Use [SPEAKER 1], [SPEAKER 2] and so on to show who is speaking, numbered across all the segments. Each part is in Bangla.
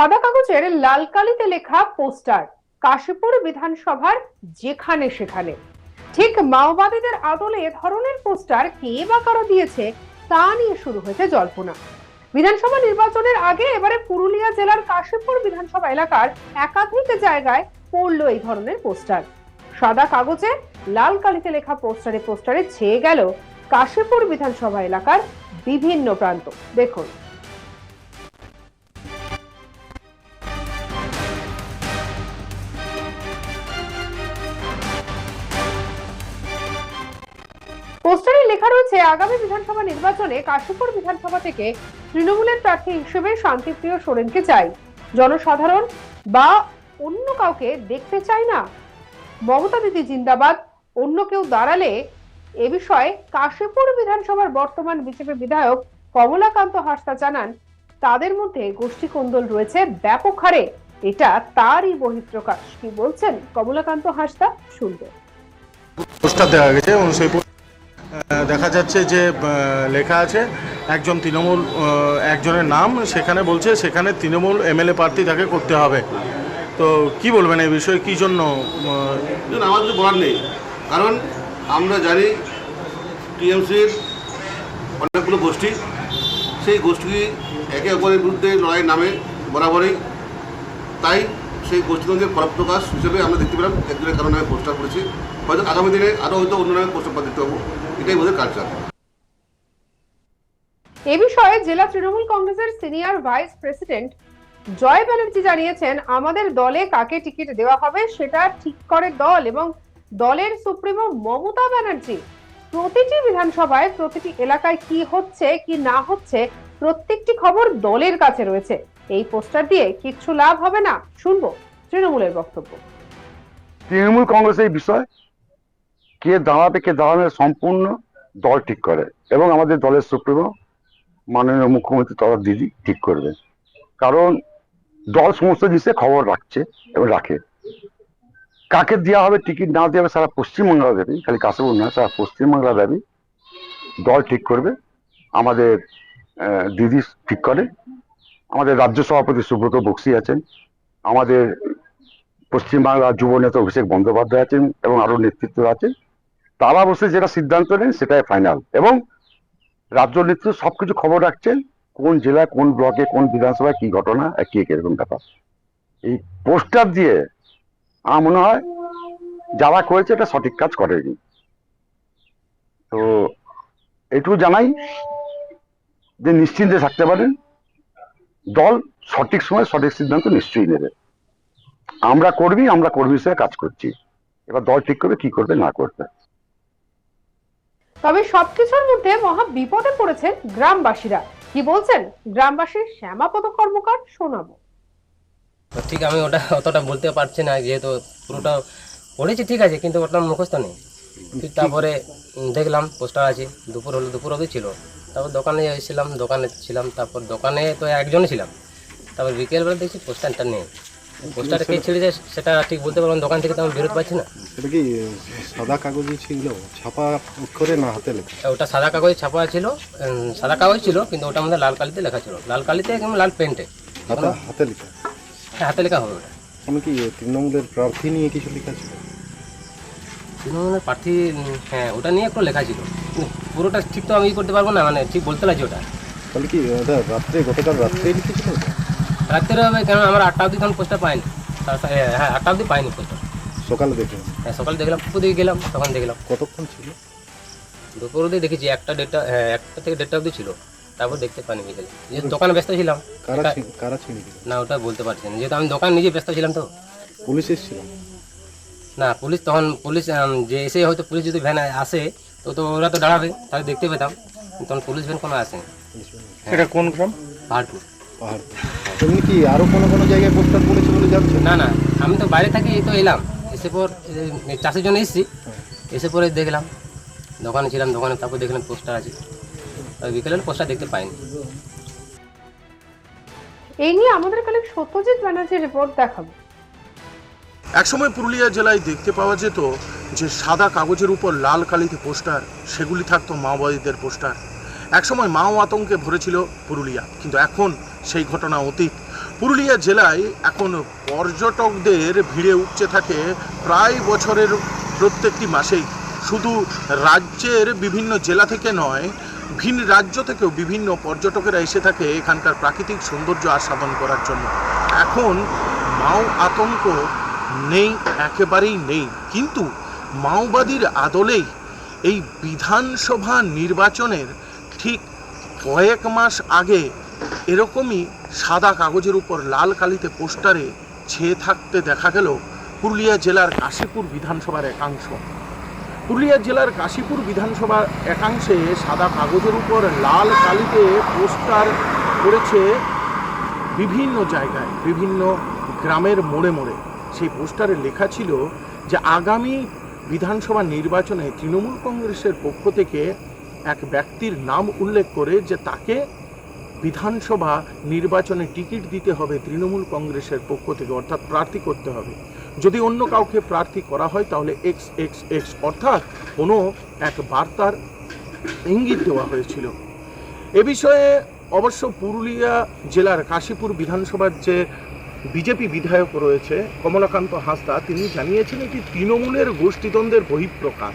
[SPEAKER 1] সাদা কাগজের লাল কালিতে লেখা পোস্টার কাশীপুর বিধানসভার যেখানে সেখানে। ঠিক মাওবাদীদের আদলে এ ধরনের পোস্টার কে বা কারও দিয়েছে তা নিয়ে শুরু হয়েছে জল্পনা। বিধানসভা নির্বাচনের আগে এবারে পুরুলিয়া জেলার কাশীপুর বিধানসভা এলাকার একাধিক জায়গায় পড়ল এই ধরনের পোস্টার। সাদা কাগজে লাল কালিতে লেখা পোস্টারে পোস্টারে ছেয়ে গেল কাশীপুর বিধানসভা এলাকার বিভিন্ন প্রান্ত। দেখুন। পোস্টারে লেখা রয়েছে, আগামী বিধানসভা নির্বাচনে কাশীপুর বিধানসভা থেকে তৃণমূলের প্রার্থী হিসেবে শান্তিপ্রিয় সোরেনকে চাই। জনসাধারণ বা অন্য কাউকে দেখতে চাই না। মমতা দিদি জিন্দাবাদ, অন্য কেউ দাঁড়ালে এ বিষয়ে কাশীপুর বিধানসভার বর্তমান বিজেপি বিধায়ক কমলাকান্ত হাসদা জানান, তাদের মধ্যে গোষ্ঠী কোন্দল রয়েছে ব্যাপক হারে। এটা তারই বহিঃপ্রকাশ। কি বলছেন কমলাকান্ত হাসদা শুনবে।
[SPEAKER 2] গেছে দেখা যাচ্ছে যে লেখা আছে, একজন তৃণমূল একজনের নাম সেখানে বলছে, সেখানে তৃণমূল এমএলএ প্রার্থী তাকে করতে হবে। তো কি বলবেন এই বিষয়ে? কি জন্য
[SPEAKER 3] আমার কিছু বলার নেই। কারণ আমরা জানি টিএমসির অনেকগুলো গোষ্ঠী। সেই গোষ্ঠী একে অপরের বিরুদ্ধে লড়াই নামে বরাবরই। তাই সেই গোষ্ঠীগঞ্জের ফলপ্রকাশ হিসেবে আমরা দেখতে পেলাম। একজনের কারণে আমি পোস্টার করেছি। হয়তো আগামী দিনে আরও হয়তো অন্য নামে পোস্টার দিতে হব এটাই বোধহয় কালচার
[SPEAKER 1] এ বিষয়ে জেলা তৃণমূল কংগ্রেসের senior vice president Joy Banerjee জানিয়েছেন আমাদের দলে কাকে টিকিট দেওয়া হবে সেটা ঠিক করে দল এবং দলের সুপ্রিমো মমতা ব্যানার্জি। প্রতিটি বিধানসভায় প্রতিটি এলাকায় কি হচ্ছে কি না হচ্ছে প্রত্যেকটি খবর দলের কাছে রয়েছে। এই পোস্টার দিয়ে কিচ্ছু লাভ হবে না। শুনব তৃণমূলের বক্তব্য।
[SPEAKER 4] তৃণমূল কংগ্রেস এই বিষয় কে দাঁড়াবে কে দাঁড়াবে সম্পূর্ণ দল ঠিক করে। এবং আমাদের দলের সুপ্রিমো, মাননীয় মুখ্যমন্ত্রী তথা দিদি ঠিক করবে। কারণ দল সমস্ত জিনিসে খবর রাখছে এবং রাখে। কাকে দেওয়া হবে, টিকিট না দেওয়া হবে, সারা পশ্চিমবাংলা দেবে। খালি কাশীপুর নয় সারা পশ্চিমবাংলা দেবে। দল ঠিক করবে। আমাদের দিদি ঠিক করে। আমাদের রাজ্য সভাপতি সুব্রত বক্সি আছেন। আমাদের পশ্চিমবাংলার যুব নেতা অভিষেক বন্দ্যোপাধ্যায় আছেন এবং আরও নেতৃত্ব আছেন। তারা বসে যেটা সিদ্ধান্ত নেন সেটাই ফাইনাল এবং রাজ্য নেতৃত্ব সবকিছু খবর রাখছেন, কোন জেলায়, কোন ব্লকে, কোন বিধানসভায় কি ঘটনা কি কীরকম ব্যাপার। এই পোস্টার দিয়ে আমার মনে হয় যারা করেছে এটা সঠিক কাজ করেনি। তো এটুকু জানাই যে নিশ্চিন্তে থাকতে পারেন, দল সঠিক সময় সঠিক সিদ্ধান্ত নিশ্চয়ই নেবে। আমরা কর্মী আমরা কর্মী হিসেবে কাজ করছি। এবার দল ঠিক করবে, কি করবে, না করবে।
[SPEAKER 1] তবে সবকিছুর মধ্যে মহা বিপদে পড়েছেন গ্রামবাসীরা। কি বলছেন গ্রামবাসী শ্যামাপদ কর্মকার শোনাবো
[SPEAKER 5] তো ঠিক আমি ওটা অতটা বলতে পারছি না যেহেতু পুরোটা পড়েছি ঠিক আছে কিন্তু ওটা মুখস্থ নেই। ঠিক। তারপরে দেখলাম পোস্টার আছে দুপুর হলো দুপুর অবধি ছিল। তারপর দোকানে এসেছিলাম দোকানে ছিলাম তারপর দোকানে তো একজনই ছিলাম। তারপর বিকেলবেলা দেখছি পোস্টারটা নেই। পোস্টার কে ছেড়ে যায় সেটা ঠিক বলতে পারব না, দোকান থেকে তো আমি বেরোতে পারছি না।
[SPEAKER 6] এটা কি সাদা কাগজে ছিল? ছাপা অক্ষরে না হাতে লেখা?
[SPEAKER 5] ওটা সাদা কাগজে ছাপা ছিল সাদা কাগজ ছিল কিন্তু ওটা আমাদের লাল কালিতে লেখা ছিল। লাল কালিতে এবং লাল পেন্টে
[SPEAKER 6] হাতে লেখা?
[SPEAKER 5] হ্যাঁ হাতে লেখা হবে ওটা।
[SPEAKER 6] মানে কি তৃণমূলের প্রার্থী নিয়ে কিছু লেখা ছিল?
[SPEAKER 5] তৃণমূলের প্রার্থী হ্যাঁ ওটা নিয়ে একটু লেখা ছিল। পুরোটা ঠিক তো আমি করতে পারব না মানে ঠিক বলতে লাগছে ওটা।
[SPEAKER 6] তাহলে কি ওটা রাত্রে গতকাল রাত্রে লিখেছিল?
[SPEAKER 5] রাত্রে হবে কেন আমরা আটটা অবধি তখন পোস্টার পাইনি। হ্যাঁ, আটটা অবধি পাইনি পোস্টার
[SPEAKER 6] সকালে দেখলাম
[SPEAKER 5] হ্যাঁ সকালে দেখলাম পুকুর দিকে গেলাম তখন দেখলাম।
[SPEAKER 6] কতক্ষণ ছিল?
[SPEAKER 5] দুপুর অবধি দেখেছি একটা দেড়টা হ্যাঁ একটা থেকে দেড়টা অবধি ছিল। তারপর দেখতে পাইনি বিকেলে। যেহেতু দোকানে ব্যস্ত ছিলাম
[SPEAKER 6] কারা
[SPEAKER 5] না ওটা বলতে পারছি না। যেহেতু আমি দোকান নিজে ব্যস্ত ছিলাম তো।
[SPEAKER 6] পুলিশ এসেছিল?
[SPEAKER 5] না পুলিশ তখন পুলিশ যে এসে হয়তো পুলিশ যদি ভ্যান আসে তো তো ওরা তো দাঁড়াবে তাহলে দেখতে পেতাম। তখন পুলিশ ভ্যান কোনো
[SPEAKER 6] বাহিনী।
[SPEAKER 2] এটা কোন গ্রাম?
[SPEAKER 5] পাহাড়পুর।
[SPEAKER 6] পাহাড় এমনি কি আরও কোনো কোনো জায়গায় পোস্টার পড়েছে বলে জানছেন
[SPEAKER 5] না না। আমি তো বাইরে থাকি এই তো এলাম। এসে পর চাষের জন্য এসেছি। এসে পরে দেখলাম। দোকানে ছিলাম দোকানে তারপর দেখলাম পোস্টার আছে। বিকেলে পোস্টার দেখতে পাইনি।
[SPEAKER 1] এই নিয়ে আমাদের কালে সত্যজিৎ ব্যানার্জির রিপোর্ট দেখাবো।
[SPEAKER 2] একসময় পুরুলিয়া জেলায় দেখতে পাওয়া যেত যে সাদা কাগজের উপর লাল কালিতে পোস্টার সেগুলি থাকতো মাওবাদীদের পোস্টার। একসময় মাও আতঙ্কে ভরেছিল পুরুলিয়া, কিন্তু এখন সেই ঘটনা অতীত। পুরুলিয়া জেলায় এখন পর্যটকদের ভিড়ে উপচে থাকে প্রায় বছরের প্রত্যেকটি মাসেই। শুধু রাজ্যের বিভিন্ন জেলা থেকে নয়, ভিন রাজ্য থেকেও বিভিন্ন পর্যটকেরা এসে থাকে এখানকার প্রাকৃতিক সৌন্দর্য আস্বাদন করার জন্য। এখন মাও আতঙ্ক নেই, একেবারেই নেই। কিন্তু মাওবাদীর আদলেই এই বিধানসভা নির্বাচনের ঠিক কয়েক মাস আগে এরকমই সাদা কাগজের উপর লাল কালিতে পোস্টারে ছেয়ে থাকতে দেখা গেল পুরুলিয়া জেলার কাশীপুর বিধানসভার একাংশ। পুরুলিয়া জেলার কাশীপুর বিধানসভার একাংশে সাদা কাগজের উপর লাল কালিতে পোস্টার করেছে বিভিন্ন জায়গায়, বিভিন্ন গ্রামের মোড়ে মোড়ে। সেই পোস্টারে লেখা ছিল যে আগামী বিধানসভা নির্বাচনে তৃণমূল কংগ্রেসের পক্ষ থেকে এক ব্যক্তির নাম উল্লেখ করে যে তাকে বিধানসভা নির্বাচনে টিকিট দিতে হবে তৃণমূল কংগ্রেসের পক্ষ থেকে, অর্থাৎ প্রার্থী করতে হবে। যদি অন্য কাউকে প্রার্থী করা হয়, তাহলে এক্স এক্স এক্স, অর্থাৎ কোনো এক বার্তার ইঙ্গিত দেওয়া হয়েছিল। এ বিষয়ে অবশ্য পুরুলিয়া জেলার কাশীপুর বিধানসভার যে বিজেপি বিধায়ক রয়েছে, কমলাকান্ত হাঁসদা, তিনি জানিয়েছেন এটি তৃণমূলের গোষ্ঠীদ্বন্দ্বের বহিঃপ্রকাশ।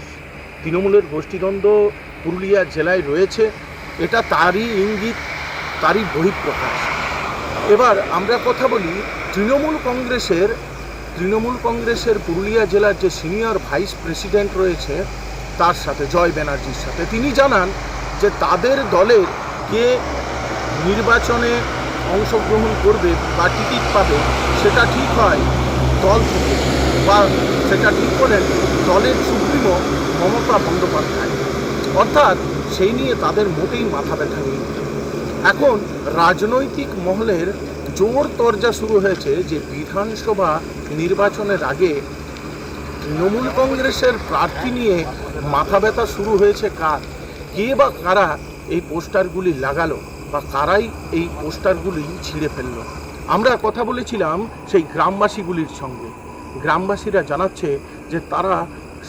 [SPEAKER 2] তৃণমূলের গোষ্ঠীদ্বন্দ্ব পুরুলিয়া জেলায় রয়েছে, এটা তারই ইঙ্গিত, তারই বহিঃপ্রকাশ। এবার আমরা কথা বলি তৃণমূল কংগ্রেসের তৃণমূল কংগ্রেসের পুরুলিয়া জেলার যে সিনিয়র ভাইস প্রেসিডেন্ট রয়েছে, তার সাথে জয় ব্যানার্জির সাথে। তিনি জানান যে তাদের দলের কে নির্বাচনে অংশগ্রহণ করবে বা টিকিট পাবে, সেটা ঠিক হয় দল থেকে, বা সেটা ঠিক করেন দলের সুপ্রিমো মমতা বন্দ্যোপাধ্যায়। অর্থাৎ সেই নিয়ে তাদের মোটেই মাথা ব্যথা নেই। এখন রাজনৈতিক মহলের জোর তরজা শুরু হয়েছে যে বিধানসভা নির্বাচনের আগে তৃণমূল কংগ্রেসের প্রার্থী নিয়ে মাথা ব্যথা শুরু হয়েছে কার? কে বা কারা এই পোস্টারগুলি লাগালো বা কারাই এই পোস্টারগুলি ছিঁড়ে ফেলল? আমরা কথা বলেছিলাম সেই গ্রামবাসীগুলির সঙ্গে। গ্রামবাসীরা জানাচ্ছে যে তারা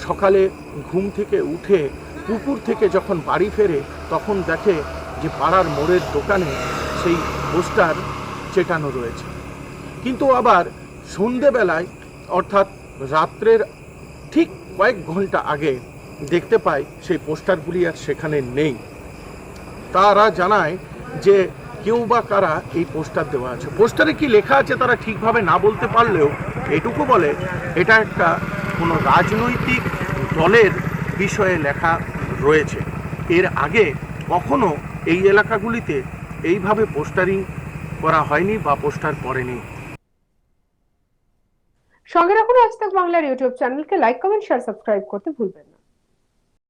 [SPEAKER 2] সকালে ঘুম থেকে উঠে পুকুর থেকে যখন বাড়ি ফেরে, তখন দেখে যে পাড়ার মোড়ের দোকানে সেই পোস্টার চেটানো রয়েছে। কিন্তু আবার সন্ধেবেলায়, অর্থাৎ রাত্রের ঠিক কয়েক ঘণ্টা আগে দেখতে পাই সেই পোস্টারগুলি আর সেখানে নেই। তারা জানায় যে কেউ বা কারা এই পোস্টার দেওয়া আছে। পোস্টারে কি লেখা আছে তারা ঠিকভাবে না বলতে পারলেও এটুকু বলে, এটা একটা কোনো রাজনৈতিক দলের বিষয়ে লেখা রয়েছে। এর আগে কখনো এই এলাকাগুলিতে এইভাবে পোস্টারিং করা হয়নি বা পোস্টার পড়েনি
[SPEAKER 1] সঙ্গে রাখুন আজ বাংলার ইউটিউব চ্যানেলকে লাইক, কমেন্ট শেয়ার সাবস্ক্রাইব করতে ভুলবেন না।